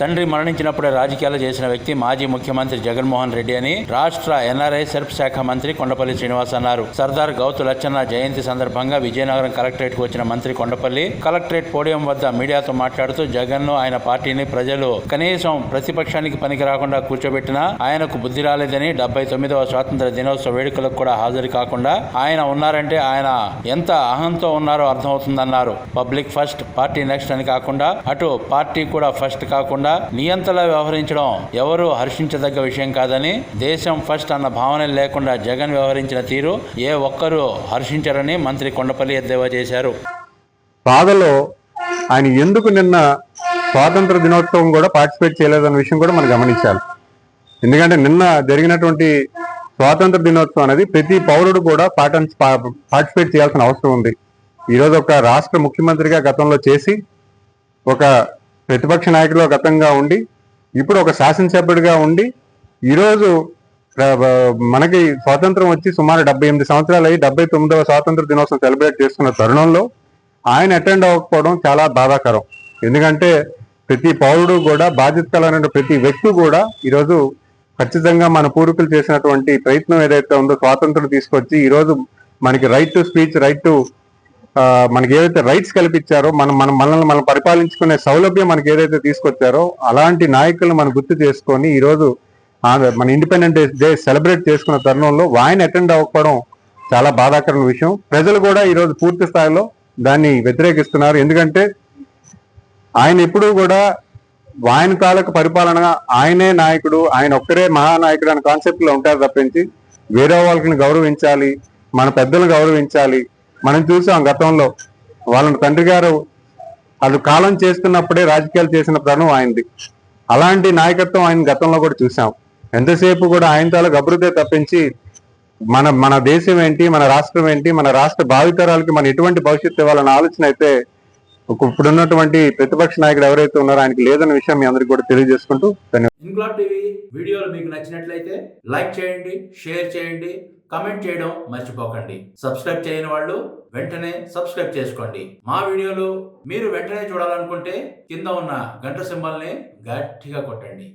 తండ్రి మరణించినప్పుడే రాజకీయాలు చేసిన వ్యక్తి మాజీ ముఖ్యమంత్రి జగన్మోహన్ రెడ్డి అని రాష్ట్ర ఎన్ఆర్ఐ సెర్ప్ శాఖ మంత్రి కొండపల్లి శ్రీనివాస్ అన్నారు. సర్దార్ గౌతు లచ్చన్న జయంతి సందర్భంగా విజయనగరం కలెక్టరేట్కు వచ్చిన మంత్రి కొండపల్లి కలెక్టరేట్ పోడియం వద్ద మీడియాతో మాట్లాడుతూ జగన్ను ఆయన పార్టీని ప్రజలు కనీసం ప్రతిపక్షానికి పనికి రాకుండా కూర్చోబెట్టినా ఆయనకు బుద్ధి రాలేదని డెబ్బై తొమ్మిదవ స్వాతంత్ర దినోత్సవ వేడుకలకు కూడా హాజరు కాకుండా ఆయన ఉన్నారంటే ఆయన ఎంత అహంతో ఉన్నారో అర్థమవుతుందన్నారు. పబ్లిక్ ఫస్ట్ పార్టీ నెక్స్ట్ అని కాకుండా అటు పార్టీ కూడా ఫస్ట్ కాకుండా నియంతలా వ్యవహరించడం ఎవరు హర్షించదగ్గ విషయం కాదని దేశం ఫస్ట్ అన్న భావన లేకుండా జగన్ వ్యవహరించిన తీరు ఏ ఒక్కరూ హర్షించరని మంత్రి కొండపల్లి ఎద్దేవా చేశారు. బాధలో ఆయన ఎందుకు నిన్న స్వాతంత్ర దినోత్సవం కూడా పార్టిసిపేట్ చేయలేదన్న విషయం కూడా మనం గమనించాలి. ఎందుకంటే నిన్న జరిగినటువంటి స్వాతంత్ర దినోత్సవం అనేది ప్రతి పౌరుడు కూడా పాటన్ పార్టిసిపేట్ చేయాల్సిన అవసరం ఉంది. ఈరోజు ఒక రాష్ట్ర ముఖ్యమంత్రిగా గతంలో చేసి ఒక ప్రతిపక్ష నాయకులు గతంగా ఉండి ఇప్పుడు ఒక శాసనసభ్యుడిగా ఉండి ఈరోజు మనకి స్వాతంత్రం వచ్చి సుమారు డెబ్బై ఎనిమిది సంవత్సరాలు అయ్యి డెబ్బై తొమ్మిదవ స్వాతంత్ర దినోత్సవం సెలబ్రేట్ చేసుకున్న తరుణంలో ఆయన అటెండ్ అవ్వకపోవడం చాలా బాధాకరం. ఎందుకంటే ప్రతి పౌరుడు కూడా బాధ్యత కలిగిన ప్రతి వ్యక్తి కూడా ఈరోజు ఖచ్చితంగా మన పూర్వీకులు చేసినటువంటి ప్రయత్నం ఏదైతే ఉందో స్వాతంత్రం తీసుకొచ్చి ఈరోజు మనకి right to speech right to మనకి ఏదైతే రైట్స్ కల్పించారో మనం మనం మనల్ని మనం పరిపాలించుకునే సౌలభ్యం మనకి ఏదైతే తీసుకొచ్చారో అలాంటి నాయకులను మనం గుర్తు చేసుకొని ఈరోజు మన ఇండిపెండెంట్ డే సెలబ్రేట్ చేసుకున్న తరుణంలో ఆయన అటెండ్ అవ్వకపోవడం చాలా బాధాకరమైన విషయం. ప్రజలు కూడా ఈరోజు పూర్తి స్థాయిలో దాన్ని వ్యతిరేకిస్తున్నారు. ఎందుకంటే ఆయన ఎప్పుడూ కూడా ఆయన తాలూకు పరిపాలన ఆయనే నాయకుడు ఆయన ఒక్కరే మహానాయకుడు అనే కాన్సెప్ట్లో ఉంటారు తప్పించి వేరే వాళ్ళని గౌరవించాలి మన పెద్దలను గౌరవించాలి మనం చూసాం గతంలో వాళ్ళ తండ్రి గారు వాళ్ళు కాలం చేస్తున్నప్పుడే రాజకీయాలు చేసిన తరుణం ఆయనది. అలాంటి నాయకత్వం ఆయన గతంలో కూడా చూసాం. ఎంతసేపు కూడా ఆయన తాలూకు అభివృద్ధి తప్పించి మన మన దేశం ఏంటి మన రాష్ట్రం ఏంటి మన రాష్ట్ర భావితరాలకి మన ఎటువంటి భవిష్యత్తు ఇవ్వాలన్న ఆలోచన అయితే ఇప్పుడున్నటువంటి ప్రతిపక్ష నాయకుడు ఎవరైతే ఉన్నారో ఆయనకి లేదన్న విషయం మీ అందరికి కూడా తెలియజేసుకుంటూ ధన్యవాదాలు. టీవీ వీడియోలు మీకు నచ్చినట్లయితే లైక్ చేయండి షేర్ చేయండి కమెంట్ చేయడం మర్చిపోకండి. సబ్స్క్రైబ్ చేయని వాళ్ళు వెంటనే సబ్స్క్రైబ్ చేసుకోండి. మా వీడియోలు మీరు వెంటనే చూడాలనుకుంటే కింద ఉన్న గంట సింబల్ని గట్టిగా కొట్టండి.